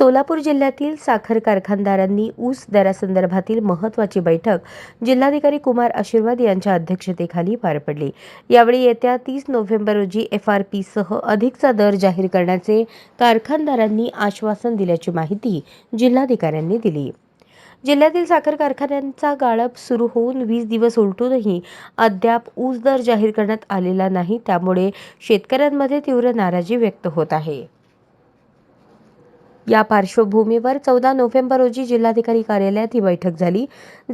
सोलापूर जिल्ह्यातील साखर कारखानदारांनी ऊस दरासंदर्भातील महत्त्वाची बैठक जिल्हाधिकारी कुमार आशीर्वाद यांच्या अध्यक्षतेखाली पार पडली. यावेळी येत्या तीस नोव्हेंबर रोजी एफ आर पीसह अधिकचा दर जाहीर करण्याचे कारखानदारांनी आश्वासन दिल्याची माहिती जिल्हाधिकाऱ्यांनी दिली. जिल्ह्यातील साखर कारखान्यांचा गाळप सुरू होऊन वीस दिवस उलटूनही अद्याप ऊस दर जाहीर करण्यात आलेला नाही त्यामुळे शेतकऱ्यांमध्ये तीव्र नाराजी व्यक्त होत आहे. या पार्श्वभूमीवर चौदा नोव्हेंबर रोजी जिल्हाधिकारी कार्यालयात ही बैठक झाली.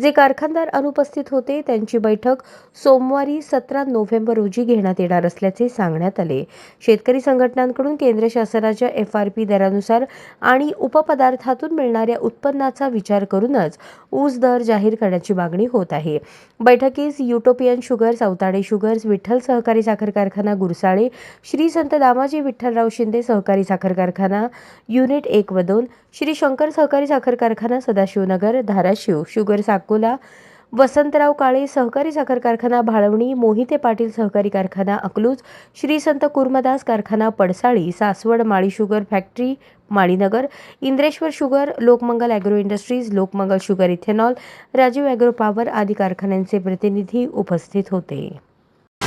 जे कारखानदार अनुपस्थित होते त्यांची बैठक सोमवारी सतरा नोव्हेंबर रोजी घेण्यात येणार असल्याचे सांगण्यात आले. शेतकरी संघटनांकडून केंद्र शासनाच्या एफ आर पी दरानुसार आणि उपपदार्थातून मिळणाऱ्या उत्पन्नाचा विचार करूनच ऊस दर जाहीर करण्याची मागणी होत आहे. बैठकीस युटोपियन शुगर चौताडे शुगर्स विठ्ठल सहकारी साखर कारखाना गुरसाळे श्री संत दामाजी विठ्ठलराव शिंदे सहकारी साखर कारखाना युनिट एक एक व दोन श्री शंकर सहकारी साखर कारखाना सदाशिवनगर धाराशिव शुगर साकोला वसंतराव काळे सहकारी साखर कारखाना भाळवणी मोहिते पाटील सहकारी कारखाना अकलूज श्री संत कुर्मदास कारखाना Padsali Saswad Mali sugar factory Malinagar Indreshwar sugar Lokmangal agro industries Lokmangal sugar ethanol Rajiv agro power आदी कारखान्यांचे प्रतिनिधी उपस्थित होते.